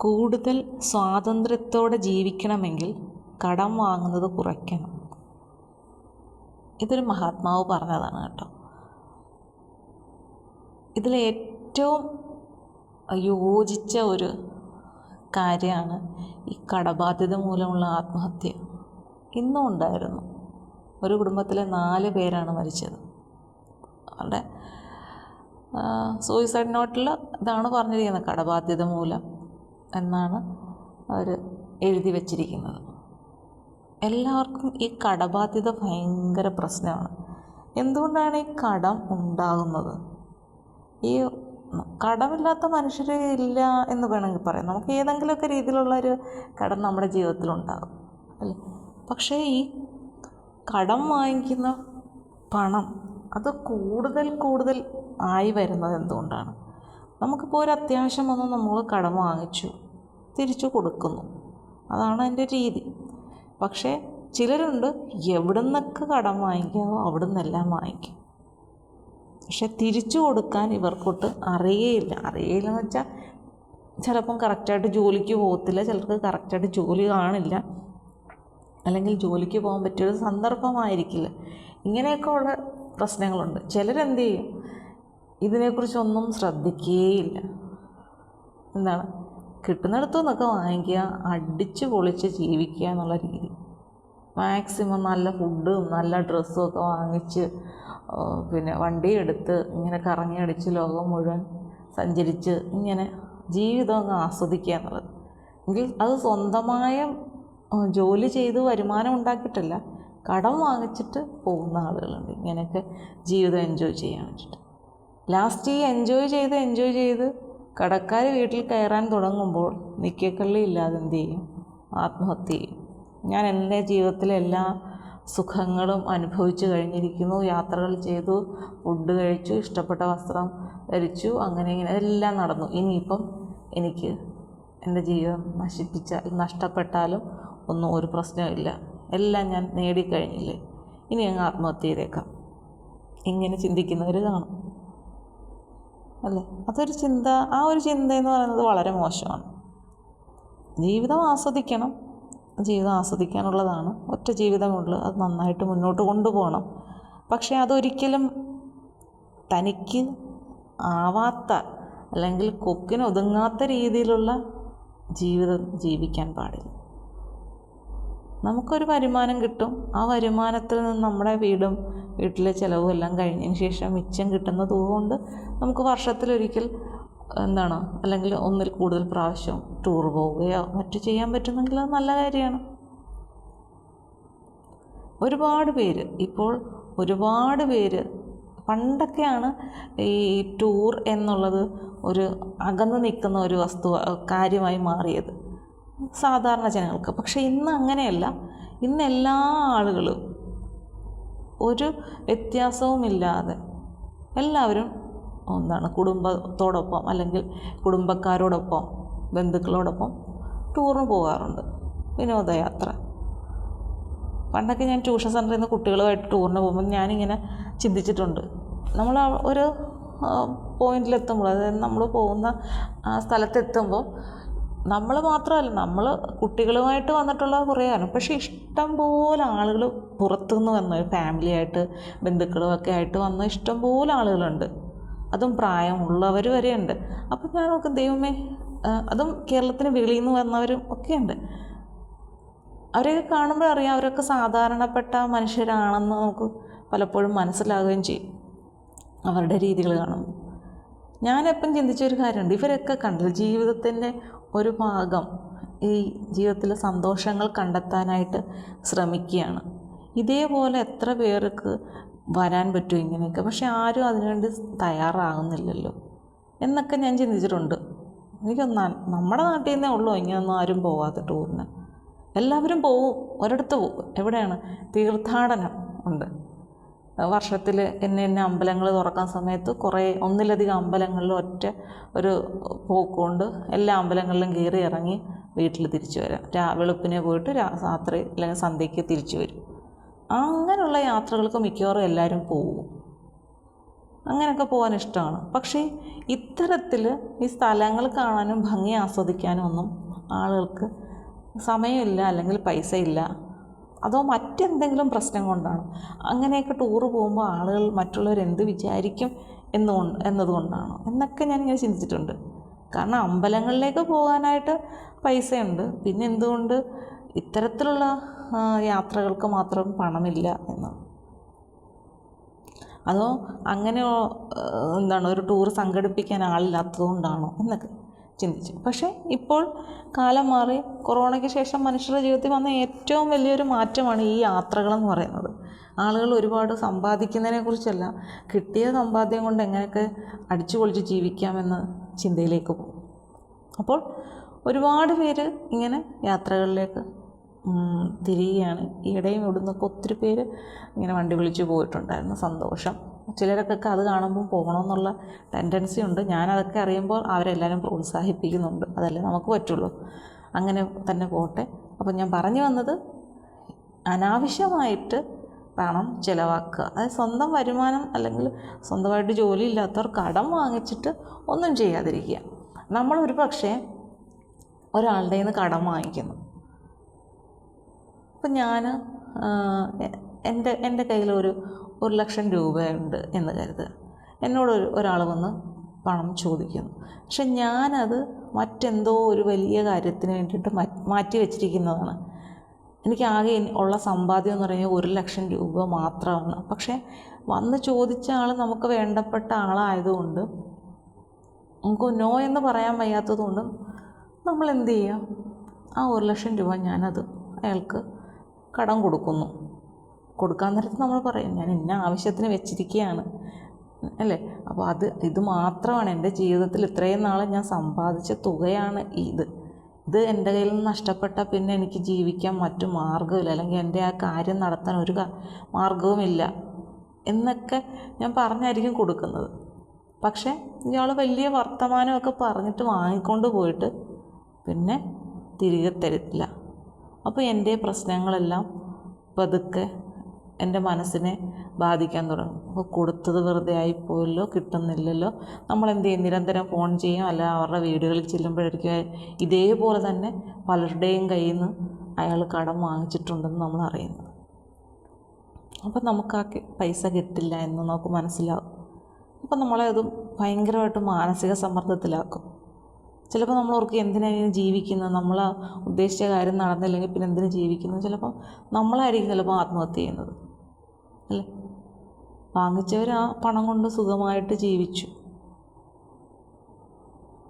കൂടുതൽ സ്വാതന്ത്ര്യത്തോടെ ജീവിക്കണമെങ്കിൽ കടം വാങ്ങുന്നത് കുറയ്ക്കണം. ഇതൊരു മഹാത്മാവ് പറഞ്ഞതാണ് കേട്ടോ. ഇതിലേറ്റവും യോജിച്ച ഒരു കാര്യമാണ് ഈ കടബാധ്യത മൂലമുള്ള ആത്മഹത്യ. ഇന്നും ഉണ്ടായിരുന്നു. ഒരു കുടുംബത്തിലെ നാല് പേരാണ് മരിച്ചത്. അവരുടെ സൂയിസൈഡ് നോട്ടിൽ ഇതാണ് പറഞ്ഞിരിക്കുന്നത് കടബാധ്യത മൂലം. എന്നാണ് അവർ എഴുതി വച്ചിരിക്കുന്നത്. എല്ലാവർക്കും ഈ കടബാധ്യത ഭയങ്കര പ്രശ്നമാണ്. എന്തുകൊണ്ടാണ് ഈ കടം ഉണ്ടാകുന്നത്? ഈ കടമില്ലാത്ത മനുഷ്യർ ഇല്ല എന്ന് വേണമെങ്കിൽ പറയാം. നമുക്ക് ഏതെങ്കിലുമൊക്കെ രീതിയിലുള്ള ഒരു കടം നമ്മുടെ ജീവിതത്തിലുണ്ടാകും അല്ലേ? പക്ഷേ ഈ കടം വാങ്ങിക്കുന്ന പണം അത് കൂടുതൽ കൂടുതൽ ആയി വരുന്നത് എന്തുകൊണ്ടാണ്? നമുക്കിപ്പോൾ ഒരു അത്യാവശ്യം വന്ന് നമ്മൾ കടം വാങ്ങിച്ചു. തിരിച്ചു കൊടുക്കുന്നു. അതാണ് എന്റെ രീതി. പക്ഷേ ചിലരുണ്ട് എവിടെ നിന്നൊക്കെ കടം വാങ്ങിക്കാമോ അവിടെ നിന്നെല്ലാം വാങ്ങിക്കും. പക്ഷെ തിരിച്ചു കൊടുക്കാൻ ഇവർക്കൊട്ട് അറിയേയില്ല. എന്ന് വെച്ചാൽ ചിലപ്പം കറക്റ്റായിട്ട് ജോലിക്ക് പോകത്തില്ല ചിലർക്ക് കറക്റ്റായിട്ട് ജോലി കാണില്ല. അല്ലെങ്കിൽ ജോലിക്ക് പോകാൻ പറ്റിയൊരു സന്ദർഭമായിരിക്കില്ല. ഇങ്ങനെയൊക്കെ ഉള്ള പ്രശ്നങ്ങളുണ്ട്. ചിലരെന്ത് ചെയ്യും ഇതിനെക്കുറിച്ചൊന്നും ശ്രദ്ധിക്കുകയില്ല എന്താണ്? കിട്ടുന്നിടത്തു നിന്നൊക്കെ വാങ്ങിക്കുക അടിച്ച് പൊളിച്ച് ജീവിക്കുക എന്നുള്ള രീതി. മാക്സിമം നല്ല ഫുഡും നല്ല ഡ്രസ്സും ഒക്കെ വാങ്ങിച്ച് പിന്നെ വണ്ടി എടുത്ത് ഇങ്ങനെ കറങ്ങി അടിച്ച് ലോകം മുഴുവൻ സഞ്ചരിച്ച് ഇങ്ങനെ ജീവിതം അങ്ങ് ആസ്വദിക്കുക എന്നുള്ളത്. എങ്കിൽ അത് സ്വന്തമായ ജോലി ചെയ്ത് വരുമാനം ഉണ്ടാക്കിയിട്ടല്ല കടം വാങ്ങിച്ചിട്ട് പോകുന്ന ആളുകളുണ്ട്. ഇങ്ങനെയൊക്കെ ജീവിതം എൻജോയ് ചെയ്യാൻ വേണ്ടിയിട്ട് ലാസ്റ്റ് ഈ എൻജോയ് ചെയ്ത് എൻജോയ് ചെയ്ത് കടക്കാർ വീട്ടിൽ കയറാൻ തുടങ്ങുമ്പോൾ നിക്കക്കള്ളി ഇല്ലാതെ എന്ത് ചെയ്യും? ആത്മഹത്യ ചെയ്യും. ഞാൻ എന്റെ ജീവിതത്തിലെ എല്ലാ സുഖങ്ങളും അനുഭവിച്ചു കഴിഞ്ഞിരിക്കുന്നു. യാത്രകൾ ചെയ്തു ഫുഡ് കഴിച്ചു ഇഷ്ടപ്പെട്ട വസ്ത്രം ധരിച്ചു അങ്ങനെ ഇങ്ങനെ എല്ലാം നടന്നു. ഇനിയിപ്പം എനിക്ക് എന്റെ ജീവിതം നശിപ്പിച്ച നഷ്ടപ്പെട്ടാലും ഒന്നും ഒരു പ്രശ്നമില്ല എല്ലാം ഞാൻ നേടിക്കഴിഞ്ഞില്ലേ? ഇനി അങ്ങ് ആത്മഹത്യ ചെയ്തേക്കാം. ഇങ്ങനെ ചിന്തിക്കുന്നവർ കാണും. അല്ലേ? അതൊരു ചിന്ത ആ ഒരു ചിന്ത എന്ന് പറയുന്നത് വളരെ മോശമാണ്. ജീവിതം ആസ്വദിക്കണം. ജീവിതം ആസ്വദിക്കാനുള്ളതാണ്. ഒറ്റ ജീവിതമുള്ളൂ. അത് നന്നായിട്ട് മുന്നോട്ട് കൊണ്ടുപോകണം. പക്ഷേ അതൊരിക്കലും തനിക്ക് ആവാത്ത അല്ലെങ്കിൽ കൊക്കിന് ഒതുങ്ങാത്ത രീതിയിലുള്ള ജീവിതം ജീവിക്കാൻ പാടില്ല. നമുക്കൊരു വരുമാനം കിട്ടും. ആ വരുമാനത്തിൽ നിന്ന് നമ്മുടെ വീടും വീട്ടിലെ ചിലവും എല്ലാം കഴിഞ്ഞതിന് ശേഷം മിച്ചം കിട്ടുന്ന തുക കൊണ്ട് നമുക്ക് വർഷത്തിലൊരിക്കൽ എന്താണ് അല്ലെങ്കിൽ ഒന്നിൽ കൂടുതൽ പ്രാവശ്യം ടൂർ പോവുകയോ മറ്റു ചെയ്യാൻ പറ്റുന്നെങ്കിൽ അത് നല്ല കാര്യമാണ്. ഒരുപാട് പേര് ഇപ്പോൾ ഒരുപാട് പേര് പണ്ടൊക്കെയാണ് ഈ ടൂർ എന്നുള്ളത് ഒരു അകന്ന് നിൽക്കുന്ന ഒരു വസ്തു കാര്യമായി മാറിയത്. സാധാരണ ജനങ്ങൾക്ക്. പക്ഷേ ഇന്ന് അങ്ങനെയല്ല. ഇന്ന് എല്ലാ ആളുകളും ഒരു വ്യത്യാസവുമില്ലാതെ എല്ലാവരും എന്താണ് കുടുംബത്തോടൊപ്പം അല്ലെങ്കിൽ കുടുംബക്കാരോടൊപ്പം ബന്ധുക്കളോടൊപ്പം ടൂറിന് പോകാറുണ്ട് വിനോദയാത്ര. പണ്ടൊക്കെ ഞാൻ ട്യൂഷൻ സെന്ററിൽ നിന്ന് കുട്ടികളുമായിട്ട് ടൂറിന് പോകുമ്പോൾ ഞാനിങ്ങനെ ചിന്തിച്ചിട്ടുണ്ട്. നമ്മൾ ഒരു പോയിന്റിലെത്തുമ്പോൾ അതായത് നമ്മൾ പോകുന്ന ആ സ്ഥലത്തെത്തുമ്പോൾ നമ്മൾ മാത്രമല്ല നമ്മൾ കുട്ടികളുമായിട്ട് വന്നിട്ടുള്ള കുറേ ആണ് പക്ഷേ ഇഷ്ടം പോലെ ആളുകൾ പുറത്തുനിന്ന് വന്ന് ഫാമിലിയായിട്ട് ബന്ധുക്കളും ഒക്കെ ആയിട്ട് വന്ന ഇഷ്ടം പോലെ ആളുകളുണ്ട്. അതും പ്രായമുള്ളവർ വരെയുണ്ട്. അപ്പം ഞാൻ നോക്കും ദൈവമേ അതും കേരളത്തിന് വെളിയിൽ നിന്ന് വന്നവരും ഒക്കെയുണ്ട്. അവരെയൊക്കെ കാണുമ്പോൾ അറിയാം അവരൊക്കെ സാധാരണപ്പെട്ട മനുഷ്യരാണെന്ന് നമുക്ക് പലപ്പോഴും മനസ്സിലാകുകയും ചെയ്യും. അവരുടെ രീതികൾ കാണുമ്പോൾ ഞാനെപ്പം ചിന്തിച്ചൊരു കാര്യമുണ്ട് ഇവരൊക്കെ കണ്ടത് ജീവിതത്തിന്റെ ഒരു ഭാഗം ഈ ജീവിതത്തിലെ സന്തോഷങ്ങൾ കണ്ടെത്താനായിട്ട് ശ്രമിക്കുകയാണ്. ഇതേപോലെ എത്ര പേർക്ക് വരാൻ പറ്റും ഇങ്ങനെയൊക്കെ? പക്ഷെ ആരും അതിനുവേണ്ടി തയ്യാറാകുന്നില്ലല്ലോ. എന്നൊക്കെ ഞാൻ ചിന്തിച്ചിട്ടുണ്ട്. എനിക്കൊന്നാ നമ്മുടെ നാട്ടിൽ നിന്നേ ഉള്ളൂ. ഇങ്ങനെയൊന്നും ആരും പോകാത്ത ടൂറിന്. എല്ലാവരും പോവും. ഒരിടത്ത് പോവും എവിടെയാണ്? തീർത്ഥാടനം ഉണ്ട്. വർഷത്തിൽ എന്ന എന്നെ അമ്പലങ്ങൾ തുറക്കാൻ സമയത്ത് കുറേ ഒന്നിലധികം അമ്പലങ്ങളിൽ ഒറ്റ ഒരു പോക്കുകൊണ്ട് എല്ലാ അമ്പലങ്ങളിലും കയറി ഇറങ്ങി വീട്ടിൽ തിരിച്ചു വരാം. രാ വെളുപ്പിനെ പോയിട്ട് രാത്രി അല്ലെങ്കിൽ സന്ധ്യയ്ക്ക് തിരിച്ചു വരും. അങ്ങനെയുള്ള യാത്രകൾക്ക് മിക്കവാറും എല്ലാവരും പോകും. അങ്ങനെയൊക്കെ പോകാൻ ഇഷ്ടമാണ്. പക്ഷേ ഇത്തരത്തിൽ ഈ സ്ഥലങ്ങൾ കാണാനും ഭംഗി ആസ്വദിക്കാനും ഒന്നും ആളുകൾക്ക് സമയമില്ല അല്ലെങ്കിൽ പൈസ ഇല്ല അതോ മറ്റെന്തെങ്കിലും പ്രശ്നം കൊണ്ടാണ്? അങ്ങനെയൊക്കെ ടൂറ് പോകുമ്പോൾ ആളുകൾ മറ്റുള്ളവർ എന്ത് വിചാരിക്കും എന്ന് എന്നതുകൊണ്ടാണ്? എന്നൊക്കെ ഞാനിങ്ങനെ ചിന്തിച്ചിട്ടുണ്ട്. കാരണം അമ്പലങ്ങളിലേക്ക് പോകാനായിട്ട് പൈസയുണ്ട്. പിന്നെ എന്തുകൊണ്ട് ഇത്തരത്തിലുള്ള യാത്രകൾക്ക് മാത്രം പണമില്ല എന്ന് അതോ അങ്ങനെ എന്താണ് ഒരു ടൂർ സംഘടിപ്പിക്കാൻ ആളില്ലാത്തതുകൊണ്ടാണോ എന്നൊക്കെ. ചിന്തിച്ചു. പക്ഷേ ഇപ്പോൾ കാലം മാറി കൊറോണയ്ക്ക് ശേഷം മനുഷ്യരുടെ ജീവിതത്തിൽ വന്ന ഏറ്റവും വലിയൊരു മാറ്റമാണ് ഈ യാത്രകളെന്ന് പറയുന്നത്. ആളുകൾ ഒരുപാട് സമ്പാദിക്കുന്നതിനെ കുറിച്ചല്ല കിട്ടിയ സമ്പാദ്യം കൊണ്ട് എങ്ങനെയൊക്കെ അടിച്ചു പൊളിച്ച് ജീവിക്കാമെന്ന ചിന്തയിലേക്ക് പോകും. അപ്പോൾ ഒരുപാട് പേര് ഇങ്ങനെ യാത്രകളിലേക്ക് തിരിയുകയാണ്. ഈയിടെയും ഇവിടുന്നൊക്കെ ഒത്തിരി പേര് ഇങ്ങനെ വണ്ടി വിളിച്ച് പോയിട്ടുണ്ടായിരുന്നു. സന്തോഷം. ചിലരൊക്കെ അത് കാണുമ്പോൾ പോകണമെന്നുള്ള ടെൻഡൻസി ഉണ്ട്. ഞാനതൊക്കെ അറിയുമ്പോൾ അവരെല്ലാവരും പ്രോത്സാഹിപ്പിക്കുന്നുണ്ട്. അതല്ലേ നമുക്ക് പറ്റുള്ളൂ. അങ്ങനെ തന്നെ പോട്ടെ. അപ്പോൾ ഞാൻ പറഞ്ഞു വന്നത് അനാവശ്യമായിട്ട് പണം ചിലവാക്കുക. അതായത് സ്വന്തം വരുമാനം അല്ലെങ്കിൽ സ്വന്തമായിട്ട് ജോലി ഇല്ലാത്തവർ കടം വാങ്ങിച്ചിട്ട് ഒന്നും ചെയ്യാതിരിക്കുക. നമ്മൾ ഒരു പക്ഷേ ഒരാളുടെ നിന്ന് കടം വാങ്ങിക്കുന്നു. അപ്പം ഞാൻ എന്റെ എന്റെ കയ്യിൽ ഒരു ലക്ഷം രൂപയുണ്ട് എന്ന് കരുതുക. എന്നോട് ഒരു ഒരാൾ വന്ന് പണം ചോദിക്കുന്നു. പക്ഷെ ഞാനത് മറ്റെന്തോ ഒരു വലിയ കാര്യത്തിന് വേണ്ടിയിട്ട് മാറ്റി മാറ്റി വെച്ചിരിക്കുന്നതാണ്. എനിക്ക് ആകെ ഉള്ള സമ്പാദ്യം എന്ന് പറയുന്നത് ഒരു ലക്ഷം രൂപ മാത്രമാണ്. പക്ഷേ വന്ന് ചോദിച്ച ആൾ നമുക്ക് വേണ്ടപ്പെട്ട ആളായതുകൊണ്ട് നമുക്ക് നോ എന്ന് പറയാൻ വയ്യാത്തതുകൊണ്ട് നമ്മൾ എന്ത് ചെയ്യുക? ആ ഒരു ലക്ഷം രൂപ ഞാനത് അയാൾക്ക് കടം കൊടുക്കുന്നു. കൊടുക്കാൻ നേരത്ത് നമ്മൾ പറയും ഞാൻ ഇന്ന ആവശ്യത്തിന് വെച്ചിരിക്കുകയാണ് അല്ലേ? അപ്പോൾ അത് ഇത് മാത്രമാണ് എന്റെ ജീവിതത്തിൽ ഇത്രയും നാൾ ഞാൻ സമ്പാദിച്ച തുകയാണ് ഇത്. ഇത് എന്റെ കയ്യിൽ നിന്ന് നഷ്ടപ്പെട്ടാൽ പിന്നെ എനിക്ക് ജീവിക്കാൻ മറ്റു മാർഗമില്ല. അല്ലെങ്കിൽ എന്റെ ആ കാര്യം നടത്താൻ ഒരു മാർഗവുമില്ല എന്നൊക്കെ ഞാൻ പറഞ്ഞായിരിക്കും കൊടുക്കുന്നത്. പക്ഷേ ഇയാൾ വലിയ വർത്തമാനമൊക്കെ പറഞ്ഞിട്ട് വാങ്ങിക്കൊണ്ട് പോയിട്ട് പിന്നെ തിരികെ തരില്ല. അപ്പോൾ എന്റെ പ്രശ്നങ്ങളെല്ലാം പതുക്കെ എന്റെ മനസ്സിനെ ബാധിക്കാൻ തുടങ്ങും. അപ്പോൾ കൊടുത്തത് വെറുതെ ആയിപ്പോയല്ലോ കിട്ടുന്നില്ലല്ലോ. നമ്മൾ എന്ത് ചെയ്യും? നിരന്തരം ഫോൺ ചെയ്യും അല്ല അവരുടെ വീടുകളിൽ ചെല്ലുമ്പോഴായിരിക്കും ഇതേപോലെ തന്നെ പലരുടെയും കയ്യിൽ നിന്ന് അയാൾ കടം വാങ്ങിച്ചിട്ടുണ്ടെന്ന് നമ്മൾ അറിയുന്നത്. അപ്പം നമുക്ക് ആ പൈസ കിട്ടില്ല എന്ന് നമുക്ക് മനസ്സിലാവും. അപ്പം നമ്മളെ ഭയങ്കരമായിട്ട് മാനസിക സമ്മർദ്ദത്തിലാക്കും. ചിലപ്പോൾ നമ്മൾ ഓർക്ക് എന്തിനാണ് ജീവിക്കുന്നത്? നമ്മൾ ഉദ്ദേശിച്ച കാര്യം നടന്നില്ലെങ്കിൽ പിന്നെ എന്തിനു ജീവിക്കുന്നത്? ചിലപ്പോൾ നമ്മളായിരിക്കും ചിലപ്പോൾ ആത്മഹത്യ ചെയ്യുന്നത്. അല്ലേ? വാങ്ങിച്ചവർ ആ പണം കൊണ്ട് സുഖമായിട്ട് ജീവിച്ചു.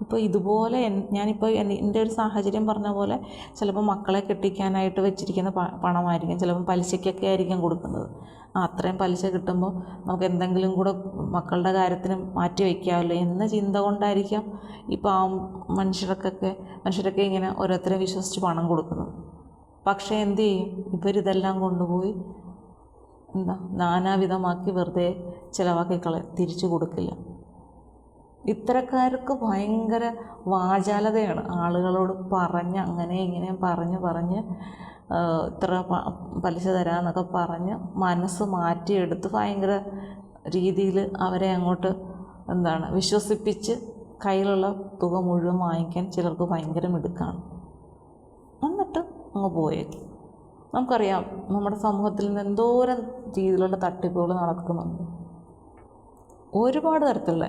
ഇപ്പോൾ ഇതുപോലെ ഞാനിപ്പോൾ എൻ- എന്റെ ഒരു സാഹചര്യം പറഞ്ഞ പോലെ ചിലപ്പോൾ മക്കളെ കെട്ടിക്കാനായിട്ട് വെച്ചിരിക്കുന്ന പണമായിരിക്കും ചിലപ്പോൾ പലിശയ്ക്കൊക്കെ ആയിരിക്കും കൊടുക്കുന്നത്. ആ അത്രയും പലിശ കിട്ടുമ്പോൾ നമുക്ക് എന്തെങ്കിലും കൂടെ മക്കളുടെ കാര്യത്തിന് മാറ്റി വയ്ക്കാമല്ലോ എന്ന ചിന്ത കൊണ്ടായിരിക്കാം ഇപ്പോൾ ആ മനുഷ്യർക്കൊക്കെ മനുഷ്യരൊക്കെ ഇങ്ങനെ ഓരോരുത്തരെ വിശ്വസിച്ച് പണം കൊടുക്കുന്നത്. പക്ഷേ എന്ത് ചെയ്യും? ഇവരിതെല്ലാം കൊണ്ടുപോയി എന്താ നാനാവിധമാക്കി വെറുതെ ചിലവാക്കി കളയും തിരിച്ചു കൊടുക്കില്ല. ഇത്തരക്കാർക്ക് ഭയങ്കര വാചാലതയാണ്. ആളുകളോട് പറഞ്ഞ് അങ്ങനെ ഇങ്ങനെ പറഞ്ഞ് പറഞ്ഞ് ഇത്ര പലിശ തരാമെന്നൊക്കെ പറഞ്ഞ് മനസ്സ് മാറ്റിയെടുത്ത് ഭയങ്കര രീതിയിൽ അവരെ അങ്ങോട്ട് എന്താണ് വിശ്വസിപ്പിച്ച് കയ്യിലുള്ള തുക മുഴുവൻ വാങ്ങിക്കാൻ ചിലർക്ക് ഭയങ്കര മിടുക്കാണ്. എന്നിട്ട് അങ്ങ് പോയേക്കും. നമുക്കറിയാം നമ്മുടെ സമൂഹത്തിൽ നിന്ന് എന്തോരം രീതിയിലുള്ള തട്ടിപ്പുകൾ നടക്കുന്നുണ്ട്. ഒരുപാട് തരത്തിലുള്ള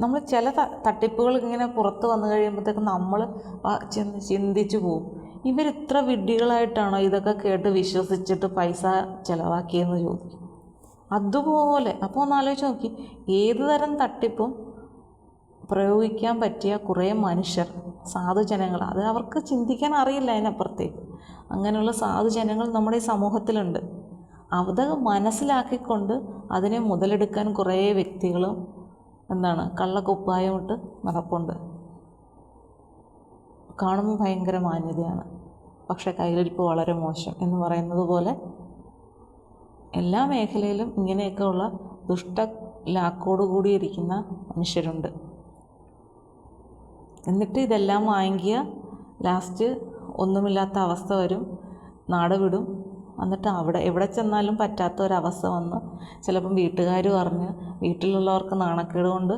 നമ്മൾ ചില തട്ടിപ്പുകൾ ഇങ്ങനെ പുറത്ത് വന്നു കഴിയുമ്പോഴത്തേക്ക് നമ്മൾ ചിന്തിച്ചു ചിന്തിച്ചു പോകും. ഇത്ര വിഡ്ഢികളായിട്ടാണോ ഇതൊക്കെ കേട്ട് വിശ്വസിച്ചിട്ട് പൈസ ചിലവാക്കിയെന്ന് ചോദിക്കും. അതുപോലെ അപ്പോൾ ഒന്ന് ആലോചിച്ച് നോക്കി. ഏത് തരം തട്ടിപ്പും പ്രയോഗിക്കാൻ പറ്റിയ കുറേ മനുഷ്യർ സാധുജനങ്ങൾ അത് അവർക്ക് ചിന്തിക്കാൻ അറിയില്ല അതിനപ്പുറത്തേക്ക്. അങ്ങനെയുള്ള സാധുജനങ്ങൾ നമ്മുടെ ഈ സമൂഹത്തിലുണ്ട്. അത് മനസ്സിലാക്കിക്കൊണ്ട് അതിനെ മുതലെടുക്കാൻ കുറേ വ്യക്തികളും എന്താണ് കള്ളക്കുപ്പായമിട്ട് നടപ്പുണ്ട്. കാണുമ്പോൾ ഭയങ്കര മാന്യതയാണ്. പക്ഷേ കയ്യിലിരിപ്പ് വളരെ മോശം എന്ന് പറയുന്നത് പോലെ എല്ലാ മേഖലയിലും ഇങ്ങനെയൊക്കെയുള്ള ദുഷ്ട ലാക്കോടുകൂടിയിരിക്കുന്ന മനുഷ്യരുണ്ട്. എന്നിട്ട് ഇതെല്ലാം വാങ്ങിയ ലാസ്റ്റ് ഒന്നുമില്ലാത്ത അവസ്ഥ വരും. നാട് വിടും. എന്നിട്ട് അവിടെ എവിടെ ചെന്നാലും പറ്റാത്ത ഒരവസ്ഥ വന്ന് ചിലപ്പം വീട്ടുകാർ പറഞ്ഞ് വീട്ടിലുള്ളവർക്ക് നാണക്കേട് കൊണ്ട്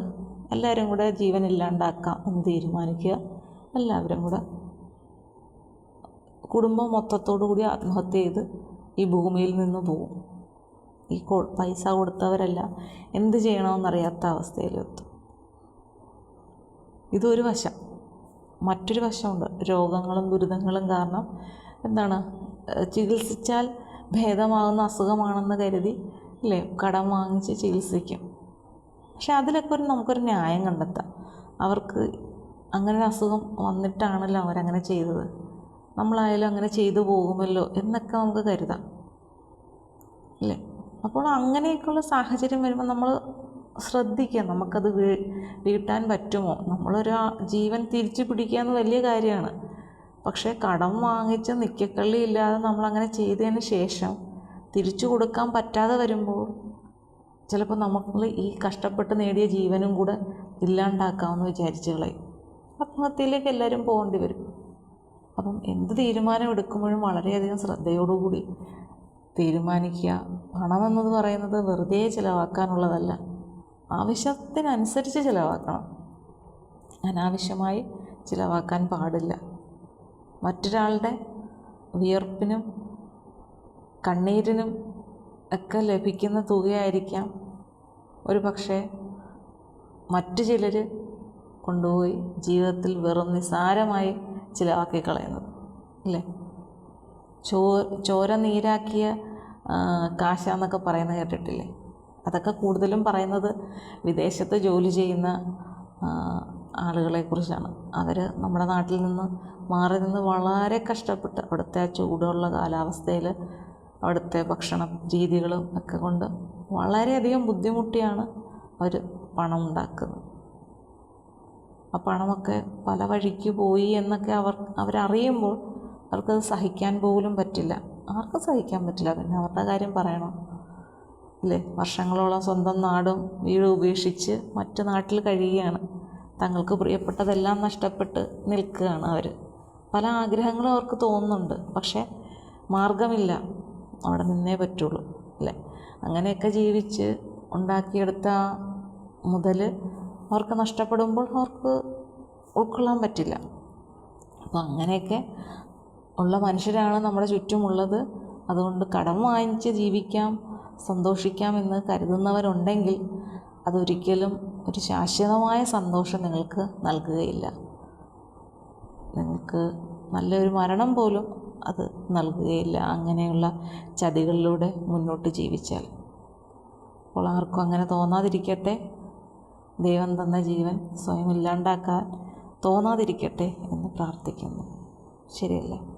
എല്ലാവരും കൂടെ ജീവൻ ഇല്ലാണ്ടാക്കാം എന്ന് തീരുമാനിക്കുക. എല്ലാവരും കൂടെ കുടുംബം മൊത്തത്തോടു കൂടി ആത്മഹത്യ ചെയ്ത് ഈ ഭൂമിയിൽ നിന്ന് പോകും ഈ പൈസ കൊടുത്തവരല്ല എന്ത് ചെയ്യണമെന്നറിയാത്ത അവസ്ഥയിലെത്തും ഇതൊരു വശം. മറ്റൊരു വശമുണ്ട്. രോഗങ്ങളും ദുരിതങ്ങളും കാരണം എന്താണ്? ചികിത്സിച്ചാൽ ഭേദമാകുന്ന അസുഖമാണെന്ന് കരുതി ഇല്ലേ കടം വാങ്ങിച്ച് ചികിത്സിക്കും. പക്ഷെ അതിലൊക്കെ ഒരു നമുക്കൊരു ന്യായം കണ്ടെത്താം. അവർക്ക് അങ്ങനെ ഒരു അസുഖം വന്നിട്ടാണല്ലോ അവരങ്ങനെ ചെയ്തത്. നമ്മളായാലും അങ്ങനെ ചെയ്തു പോകുമല്ലോ എന്നൊക്കെ നമുക്ക് കരുതാം. അല്ലേ? അപ്പോൾ അങ്ങനെയൊക്കെയുള്ള സാഹചര്യം വരുമ്പോൾ നമ്മൾ ശ്രദ്ധിക്കുക. നമുക്കത് വീ വീട്ടാൻ പറ്റുമോ? നമ്മളൊരു ജീവൻ തിരിച്ചു പിടിക്കുക എന്ന് വലിയ കാര്യമാണ്. പക്ഷേ കടം വാങ്ങിച്ച് നിൽക്കക്കള്ളി ഇല്ലാതെ നമ്മളങ്ങനെ ചെയ്തതിന് ശേഷം തിരിച്ചു കൊടുക്കാൻ പറ്റാതെ വരുമ്പോൾ ചിലപ്പോൾ നമുക്ക് ഈ കഷ്ടപ്പെട്ട് നേടിയ ജീവനും കൂടെ ഇല്ലാണ്ടാക്കാമെന്ന് വിചാരിച്ചു കളയും. ആത്മഹത്യയിലേക്ക് എല്ലാവരും പോകേണ്ടി വരും. അപ്പം എന്ത് തീരുമാനം എടുക്കുമ്പോഴും വളരെയധികം ശ്രദ്ധയോടുകൂടി തീരുമാനിക്കുക. പണമെന്നത് പറയുന്നത് വെറുതെ ചിലവാക്കാനുള്ളതല്ല. ആവശ്യത്തിനനുസരിച്ച് ചിലവാക്കണം. അനാവശ്യമായി ചിലവാക്കാൻ പാടില്ല. മറ്റൊരാളുടെ വിയർപ്പിനും കണ്ണീരിനും ഒക്കെ ലഭിക്കുന്ന തുകയായിരിക്കാം ഒരു പക്ഷേ മറ്റു ചിലർ കൊണ്ടുപോയി ജീവിതത്തിൽ വെറും നിസ്സാരമായി ചിലവാക്കി കളയുന്നത് അല്ലേ? ചോ ചോര നീരാക്കിയ കാശ കാശാന്നൊക്കെ പറയുന്നത് കേട്ടിട്ടില്ലേ? അതൊക്കെ കൂടുതലും പറയുന്നത് വിദേശത്ത് ജോലി ചെയ്യുന്ന ആളുകളെക്കുറിച്ചാണ് അവർ നമ്മുടെ നാട്ടിൽ നിന്ന് മാറി നിന്ന് വളരെ കഷ്ടപ്പെട്ട് അവിടുത്തെ ആ ചൂടുള്ള കാലാവസ്ഥയിൽ അവിടുത്തെ ഭക്ഷണ രീതികളും ഒക്കെ കൊണ്ട് വളരെയധികം ബുദ്ധിമുട്ടിയാണ് അവർ പണം ഉണ്ടാക്കുന്നത്. ആ പണമൊക്കെ പല വഴിക്ക് പോയി എന്നൊക്കെ അവർ അവരറിയുമ്പോൾ അവർക്കത് സഹിക്കാൻ പോലും പറ്റില്ല. ആർക്കും സഹിക്കാൻ പറ്റില്ല. പിന്നെ അവരുടെ കാര്യം പറയണം. അല്ലേ വർഷങ്ങളോളം സ്വന്തം നാടും വീടും ഉപേക്ഷിച്ച് മറ്റു നാട്ടിൽ കഴിയുകയാണ്. തങ്ങൾക്ക് പ്രിയപ്പെട്ടതെല്ലാം നഷ്ടപ്പെട്ട് നിൽക്കുകയാണ് അവർ പല ആഗ്രഹങ്ങളും അവർക്ക് തോന്നുന്നുണ്ട്. പക്ഷേ മാർഗമില്ല. അവിടെ നിന്നേ പറ്റുള്ളൂ. അല്ലേ അങ്ങനെയൊക്കെ ജീവിച്ച് ഉണ്ടാക്കിയെടുത്ത മുതൽ അവർക്ക് നഷ്ടപ്പെടുമ്പോൾ അവർക്ക് ഉൾക്കൊള്ളാൻ പറ്റില്ല. അപ്പോൾ അങ്ങനെയൊക്കെ ഉള്ള മനുഷ്യരാണ് നമ്മുടെ ചുറ്റുമുള്ളത്. അതുകൊണ്ട് കടം വാങ്ങിച്ച് ജീവിക്കാം. സന്തോഷിക്കാം എന്ന് കരുതുന്നവരുണ്ടെങ്കിൽ അതൊരിക്കലും ഒരു ശാശ്വതമായ സന്തോഷം നിങ്ങൾക്ക് നൽകുകയില്ല. നിങ്ങൾക്ക് നല്ലൊരു മരണം പോലും അത് നൽകുകയില്ല അങ്ങനെയുള്ള ചതികളിലൂടെ മുന്നോട്ട് ജീവിച്ചാൽ. അപ്പോൾ ആർക്കും അങ്ങനെ തോന്നാതിരിക്കട്ടെ. ദൈവം തന്ന ജീവൻ സ്വയം ഇല്ലാണ്ടാക്കാൻ തോന്നാതിരിക്കട്ടെ എന്ന് പ്രാർത്ഥിക്കുന്നു. ശരിയല്ലേ?